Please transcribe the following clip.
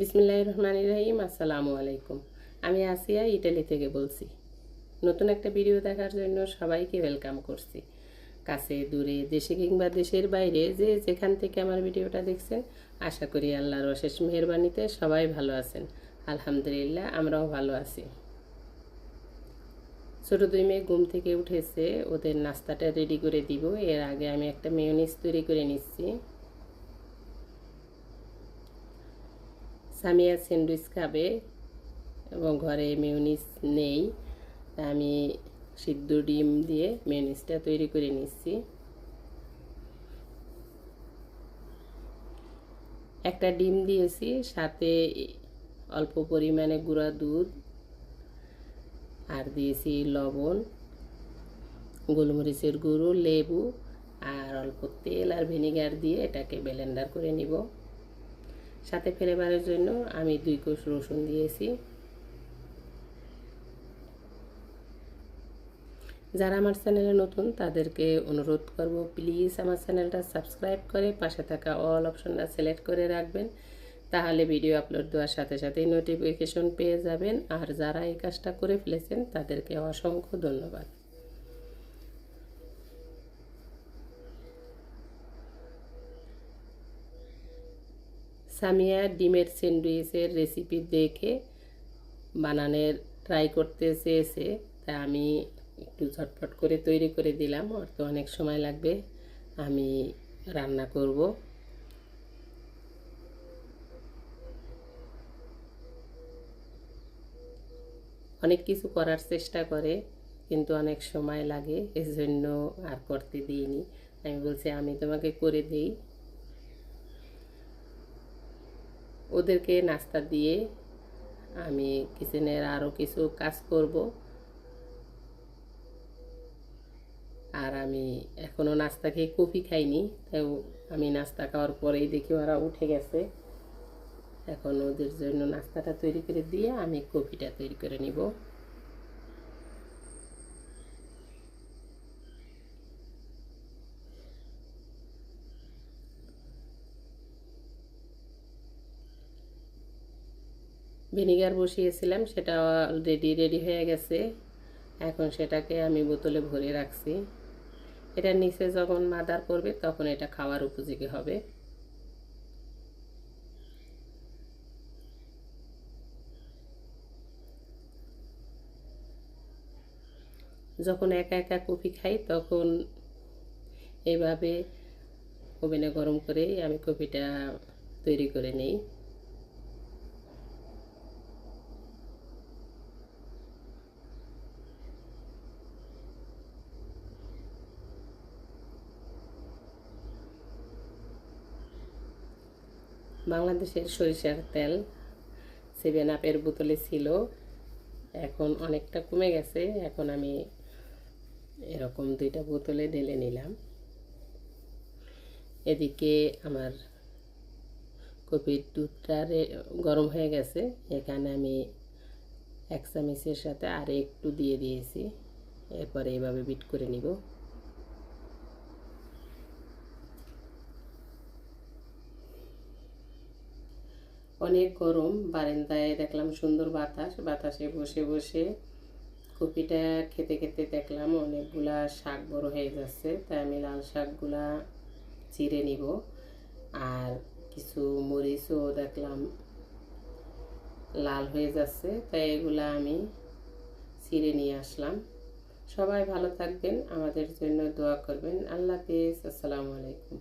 বিসমিল্লাহ রহমান রহিম, আসসালামু আলাইকুম। আমি আসিয়া ইটালি থেকে বলছি, নতুন একটা ভিডিও দেখার জন্য সবাইকে ওয়েলকাম করছি। কাছে, দূরে, দেশে কিংবা দেশের বাইরে যে যেখান থেকে আমার ভিডিওটা দেখছেন, আশা করি আল্লাহর অশেষ মেহরবানিতে সবাই ভালো আছেন। আলহামদুলিল্লাহ, আমরাও ভালো আছি। ছোটো দুই মেয়ে ঘুম থেকে উঠেছে, ওদের নাস্তাটা রেডি করে দিব। এর আগে আমি একটা মেয়নিস তৈরি করে নিচ্ছি। সামিয়া স্যান্ডউইচ খাবে এবং ঘরে মেয়নিস নেই আমি সিদ্ধ ডিম দিয়ে মেয়নিসটা তৈরি করে নিচ্ছি। একটা ডিম দিয়েছি, সাথে অল্প পরিমাণে গুঁড়া দুধ, আর দিয়েছি লবণ, গোলমরিচের গুঁড়ো, লেবু, আর অল্প তেল আর ভিনেগার দিয়ে এটাকে ব্লেন্ডার করে নিব। সাথে ফ্লেভারের জন্য আমি দুই কোষ রসুন দিয়েছি। যারা আমার চ্যানেলে নতুন, তাদেরকে অনুরোধ করব, প্লিজ আমার চ্যানেলটা সাবস্ক্রাইব করে পাশে থাকা অল অপশনটা সিলেক্ট করে রাখবেন, তাহলে ভিডিও আপলোড দেওয়ার সাথে সাথেই নোটিফিকেশন পেয়ে যাবেন। আর যারা এই কাজটা করে ফেলেছেন, তাদেরকে অসংখ্য ধন্যবাদ। সামিয়া ডিমের স্যান্ডউইচের রেসিপি দেখে বানানোর ট্রাই করতে চেয়েছে, তা আমি একটু ঝটপট করে তৈরি করে দিলাম। ওর তো অনেক সময় লাগবে, আমি রান্না করব। অনেক কিছু করার চেষ্টা করে, কিন্তু অনেক সময় লাগে, এজন্য আর করতে দিইনি। আমি বলছি, আমি তোমাকে করে দিই। ওদেরকে নাস্তা দিয়ে আমি কিচেনের আরও কিছু কাজ করব। আর আমি এখনও নাস্তা খেয়ে কফি খাইনি তাই আমি নাস্তা খাওয়ার পরেই দেখি ওরা উঠে গেছে। এখন ওদের জন্য নাস্তাটা তৈরি করে দিয়ে আমি কফিটা তৈরি করে নিব। ভিনিগার বসিয়েছিলাম, সেটা অলরেডি রেডি হয়ে গেছে। এখন সেটাকে আমি বোতলে ভরে রাখছি। এটা নিচে যখন মাদার করবে তখন এটা খাওয়ার উপযোগী হবে। যখন একা একা কফি খাই, তখন এইভাবে ওভেনে গরম করে আমি কফিটা তৈরি করে নিই। বাংলাদেশের সরিষার তেল সেভেন আপের বোতলে ছিল। এখন অনেকটা কমে গেছে। এখন আমি এরকম দুইটা বোতলে ঢেলে নিলাম। এদিকে আমার কপির দুধটা গরম হয়ে গেছে। এখানে আমি এক চামিচের সাথে আর একটু দিয়ে দিয়েছি। এরপরে এইভাবে বিট করে নিব। অনেক গরম, বারান্দায় দেখলাম সুন্দর বাতাস, বাতাসে বসে বসে কপিটা খেতে খেতে দেখলাম অনেকগুলা শাক বড় হয়ে যাচ্ছে, তাই আমি লাল শাকগুলা চিড়ে নিব। আর কিছু মরিচও দেখলাম লাল হয়ে যাচ্ছে, তাই এগুলা আমি চিড়ে নিয়ে আসলাম। সবাই ভালো থাকবেন, আমাদের জন্য দোয়া করবেন। আল্লাহ হাফিজ, আসসালামু আলাইকুম।